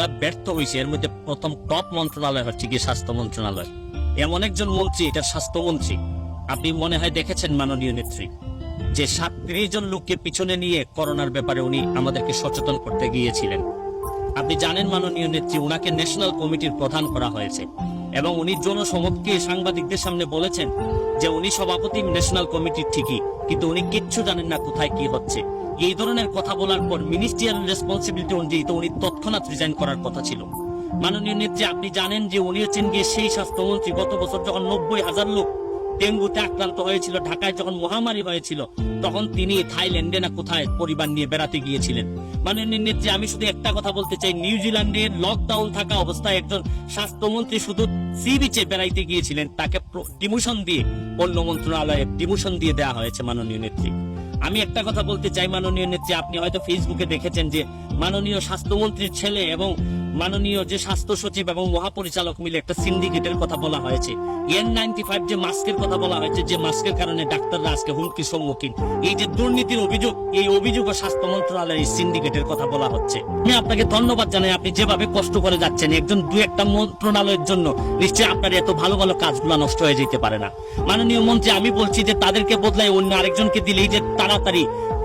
যেগুলা ব্যর্থ হয়েছে। এর মধ্যে প্রথম টপ মন্ত্রণালয় হচ্ছে গিয়ে স্বাস্থ্য মন্ত্রণালয়। এমন একজন মন্ত্রী, এটা স্বাস্থ্যমন্ত্রী আপনি মনে হয় দেখেছেন মাননীয় নেত্রী, যে সাতত্রিশ জন লোককে পিছনে নিয়ে করোনার ব্যাপারে উনি আমাদেরকে সচেতন করতে গিয়েছিলেন। আপনি জানেন মাননীয় নেত্রী ওনাকে ন্যাশনাল কমিটির প্রধান করা হয়েছে। এবং উনি জনসমক্ষে সাংবাদিকদের সামনে বলেছেন যে উনি সভাপতি ন্যাশনাল কমিটির ঠিকই, কিন্তু উনি কিচ্ছু জানেন না কোথায় কি হচ্ছে। এই ধরনের কথা বলার পর মিনিস্ট্রিয়াল রেসপন্সিবিলিটি অনুযায়ী তো উনি তৎক্ষণাৎ রিজাইন করার কথা ছিল। মাননীয় নেত্রী, আপনি জানেন যে উনি হচ্ছেন গিয়ে সেই স্বাস্থ্যমন্ত্রী, গত বছর যখন নব্বই হাজার লোক ডেঙ্গুতে আক্রান্ত হয়েছিল, ঢাকায় যখন মহামারী হয়েছিল, তখন তিনি থাইল্যান্ডে না কোথায় পরিবার নিয়ে বেড়াতে গিয়েছিলেন। মাননীয় নেত্রী, আমি শুধু একটা কথা বলতে চাই, নিউজিল্যান্ডে লকডাউন থাকা অবস্থায় একজন স্বাস্থ্যমন্ত্রী শুধু সি বিচে বেড়াইতে গিয়েছিলেন, তাকে ডিমোশন দিয়ে অন্য মন্ত্রণালয়ে ডিমোশন দিয়ে দেওয়া হয়েছে মাননীয় নেত্রী। আমি একটা কথা বলতে চাই, মাননীয় নেত্রী, আপনি হয়তো ফেসবুকে দেখেছেন যে মাননীয় স্বাস্থ্যমন্ত্রীর ছেলে এবং মাননীয় যে স্বাস্থ্য সচিব এবং মহাপরিচালক মিলে একটা সিন্ডিকেটের কথা বলা হয়েছে। এন নাইনটি ফাইভ যে মাস্কের কথা বলা হয়েছে, যে মাস্কের কারণে ডাক্তাররা আজকে হুমকির সম্মুখীন। এই যে দুর্নীতির অভিযোগ, এই অভিযোগ স্বাস্থ্য মন্ত্রণালয়ের সিন্ডিকেটের কথা বলা হচ্ছে। আমি আপনাকে ধন্যবাদ জানাই, আপনি যেভাবে কষ্ট করে যাচ্ছেন, একজন দু একটা মন্ত্রণালয়ের জন্য নিশ্চয়ই আপনার এত ভালো ভালো কাজগুলো নষ্ট হয়ে যেতে পারে না। মাননীয় মন্ত্রী, আমি বলছি যে তাদেরকে বদলায় অন্য আরেকজনকে দিলেই যে তাড়াতাড়ি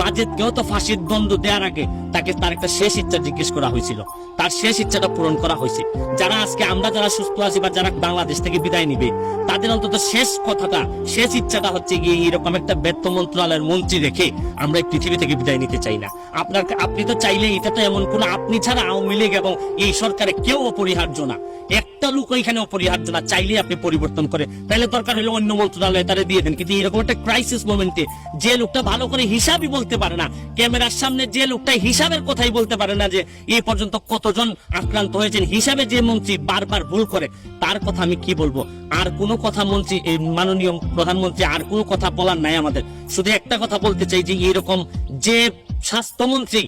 মাজেদকেও তো ফাঁসির দ্বন্দ্ব দেওয়ার আগে তাকে তার একটা শেষ ইচ্ছা জিজ্ঞেস করা হয়েছিল। তার শেষ ইচ্ছাটা পূরণ করা হয়েছে। যারা আজকে আমরা যারা সুস্থ আছি বা যারা বাংলাদেশ থেকে বিদায় নিবে, তাদের অন্তত শেষ কথাটা, শেষ ইচ্ছাটা হচ্ছে গিয়ে এরকম একটা ব্যর্থ মন্ত্রণালয়ের মন্ত্রী রেখে আমরা এই পৃথিবী থেকে বিদায় নিতে চাই না। আপনার আপনি তো চাইলে এটা তো এমন কোন, আপনি ছাড়া আওয়ামী লীগ এবং এই সরকারে কেউ অপরিহার্য না। একটা লোক ওইখানে অপরিহার্য না চাইলে আপনি পরিবর্তন করে। তাহলে দরকার হলে অন্য মন্ত্রণালয়ে তারা দিয়ে দেন। কিন্তু এরকম একটা ক্রাইসিস মোমেন্টে যে লোকটা ভালো করে হিসাবই বলতে পারে না, ক্যামেরার সামনে যে লোকটা হিসাবের কথাই বলতে পারে না যে এই পর্যন্ত কতজন আক্রান্ত হয়েছেন? হিসাবে যে মন্ত্রী বারবার ভুল করে, তার কথা আমি কি বলব? আর কোনো কথা মন্ত্রী, এই মাননীয় প্রধানমন্ত্রী, আর কোনো কথা বলার নাই আমাদের। শুধু একটা কথা বলতে চাই যে, এরকম যে স্বাস্থ্যমন্ত্রী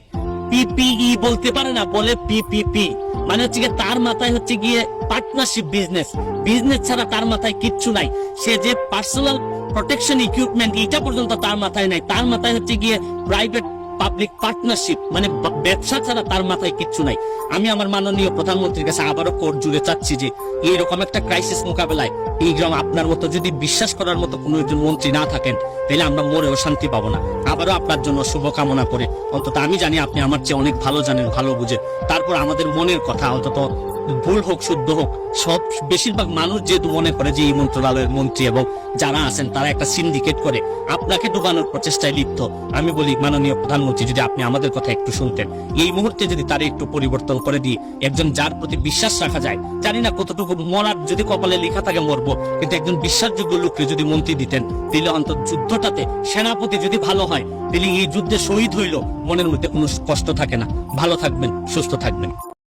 পিপিই বলতে পারে না, বলে পিপিপি মানে হচ্ছে গিয়ে তার মাথায় হচ্ছে গিয়ে পার্টনারশিপ বিজনেস বিজনেস ছাড়া তার মাথায় কিচ্ছু নাই। সে যে পার্সোনাল প্রোটেকশন ইকুইপমেন্ট এটা পর্যন্ত তার মাথায় নাই। তার মাথায় হচ্ছে গিয়ে প্রাইভেট পাবলিক পার্টনারশিপ মানে ব্যবসা ছাড়া তার মাথায় কিচ্ছু নাই। আমি আমার মাননীয় প্রধানমন্ত্রীর কাছে আবারও কোর্ট জুড়ে চাচ্ছি যে, এইরকম একটা ক্রাইসিস মোকাবেলায় এইরকম আপনার মতো যদি বিশ্বাস করার মতো কোনো একজন মন্ত্রী না থাকেন, তাহলে আমরা মরেও শান্তি পাবো না। আবারও আপনার জন্য শুভকামনা করে। অন্তত আমি জানি আপনি আমার চেয়ে অনেক ভালো জানেন, ভালো বুঝে তারপর আমাদের মনের কথা, অন্তত ভুল হোক, শুদ্ধ হোক, সব, বেশিরভাগ মানুষ যেহেতু মনে করে যে এই মন্ত্রণালয়ের মন্ত্রী এবং যারা আছেন, তারা একটা সিন্ডিকেট করে। আপনাকে ডুবানোর প্রচেষ্টায় লিপ্ত। আমি বলি, মাননীয় প্রধানমন্ত্রী, যদি আপনি আমাদের কথা একটু শুনতেন। এই মুহূর্তে যদি তার একটু পরিবর্তন করে দিই, একজন যার প্রতি বিশ্বাস রাখা যায়, জানি না কতটুকু মরার, যদি কপালে লেখা থাকে মরবো। কিন্তু একজন বিশ্বাসযোগ্য লোককে যদি মন্ত্রী দিতেন, তাহলে অন্তত যুদ্ধটাতে সেনাপতি যদি ভালো হয়, তাহলে এই যুদ্ধে শহীদ হইল মনের মধ্যে কোনো কষ্ট থাকে না। ভালো থাকবেন, সুস্থ থাকবেন।